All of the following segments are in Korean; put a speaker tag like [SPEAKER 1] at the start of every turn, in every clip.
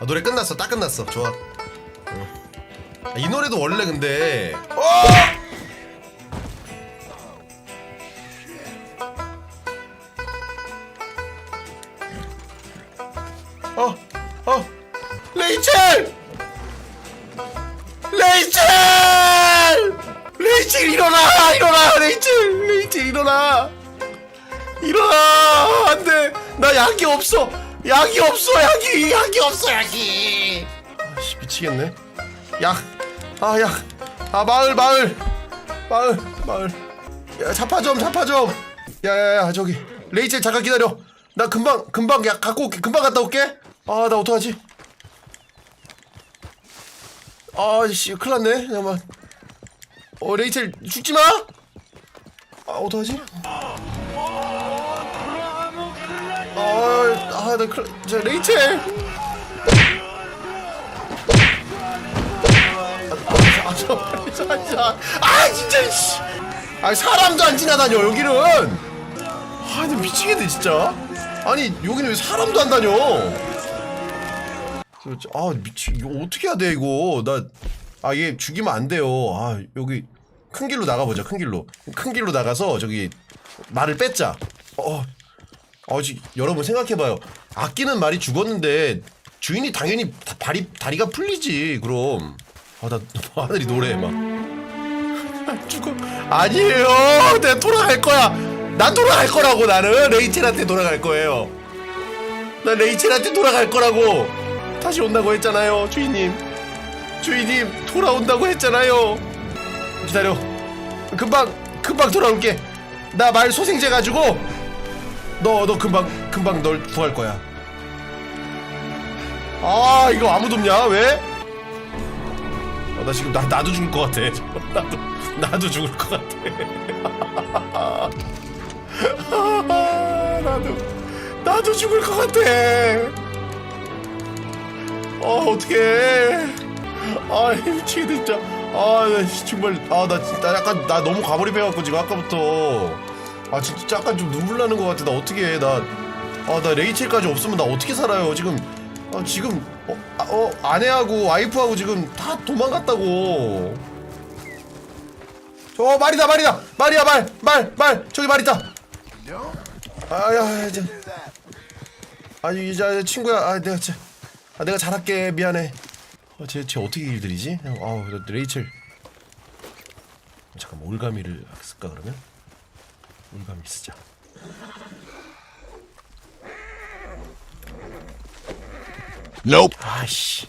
[SPEAKER 1] 아, 노래 끝났어 딱 끝났어 좋아 응. 아, 이 노래도 원래 근데 어! 어! 레이첼! 레이첼! 레이첼 일어나! 일어나! 레이첼! 레이첼 일어나! 일어나! 안 돼! 나 약이 없어! 약이 없어! 약이! 약이 없어! 약이! 아씨 미치겠네. 약! 아 약! 아 마을 마을! 마을 마을! 야 자파 좀 자파 좀! 야야야 저기 레이첼 잠깐 기다려. 나 금방 금방 약 갖고 올게. 금방 갔다 올게. 아 나 어떡하지? 아씨 큰일 났네 잠깐만 어 레이첼 죽지 마! 아 어떡하지? 아나 큰일 저 레이첼. 아, 저, 저, 저, 아 진짜 씨. 아 사람도 안 지나다녀 여기는. 아 미치겠네 진짜. 아니 여기는 왜 사람도 안 다녀? 아 미치 이거 어떻게 해야 돼 이거? 나 아 얘 죽이면 안 돼요. 아 여기 큰 길로 나가보자 큰 길로. 큰 길로 나가서 저기 말을 뺏자. 어 어, 지, 여러분 생각해봐요. 아끼는 말이 죽었는데 주인이 당연히 다, 발이 다리가 풀리지 그럼. 아나 하늘이 노래 막. 죽어. 아니에요. 내가 돌아갈 거야. 난 돌아갈 거라고 나는. 레이첼한테 돌아갈 거예요. 난 레이첼한테 돌아갈 거라고. 다시 온다고 했잖아요 주인님. 주인님 돌아온다고 했잖아요. 기다려. 금방 금방 돌아올게. 나 말 소생제 가지고 너 너 금방 금방 널 구할 거야. 아 이거 아무도 없냐? 왜? 어, 나 지금 나 나도 죽을 것 같아. 나도 나도 죽을 것 같아. 나도 나도 죽을 것 같아. 어 어떡해. 아 미치겠다. 진짜 아나 정말 아 나 나 약간 나 너무 과몰입해갖고 지금 아까부터 아 진짜 약간 좀 눈물 나는 것 같아. 나 어떻게 해 나 아 나 레이첼까지 없으면 나 어떻게 살아요? 지금 아 지금 어, 아, 어 아내하고 와이프하고 지금 다 도망갔다고. 저 말이다 말이다. 말이야 말 말 말. 저기 말 있다. 아야 이제 아니 이제 친구야. 아 내가 진짜 아 내가 잘할게. 미안해. 어, 쟤, 쟤 어떻게 일들이지? 아우 레이첼. 잠깐 올가미를 쓸까 그러면? 올가미 쓰자.
[SPEAKER 2] Nope.
[SPEAKER 1] 아이씨.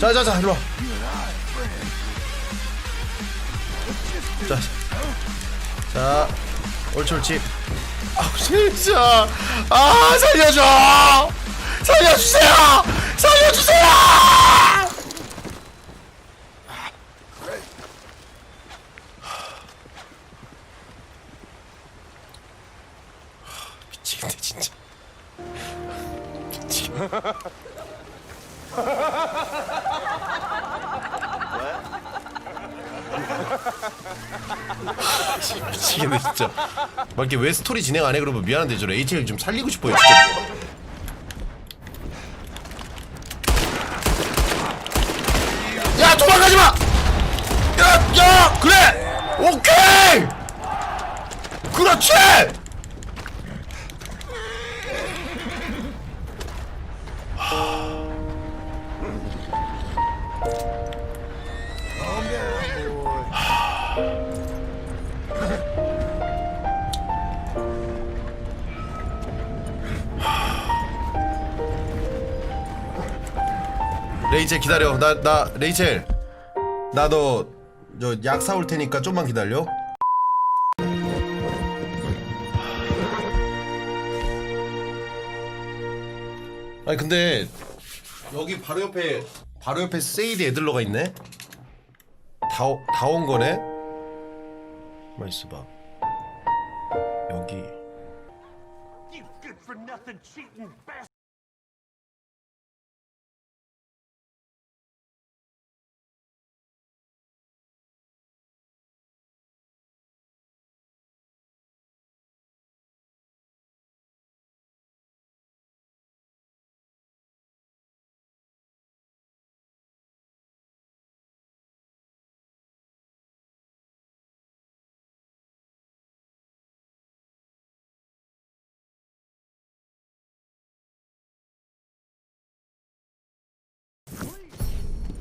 [SPEAKER 1] 자자자 일로 와. 자, 자. 옳지 옳지 아 진짜. 아 살려줘. 살려주세요. 살려주세요 미치겠네 진짜. 미치겠네 미치겠네 진짜. 막 이렇게 왜 스토리 진행 안 해? 그러면 미안한데 저 레이첼 좀 살리고 싶어요 진짜. 야, 그래! 오케이! 그렇지! 레이첼 기다려. 나 나 레이첼. 나너저약 사올 테니까 좀만 기다려. 아니 근데 여기 바로 옆에 바로 옆에 세이드 애들러가 있네. 다 다 온 거네. 만 있어봐. 여기.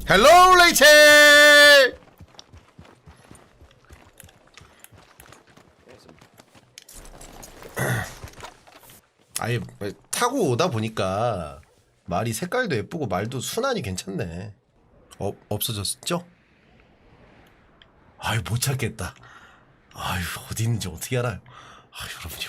[SPEAKER 1] 헬로 레이첼! 아예 타고 오다 보니까 말이 색깔도 예쁘고 말도 순하니 괜찮네. 어, 없어졌죠? 아유 못 찾겠다. 아유 어디 있는지 어떻게 알아요? 아 여러분이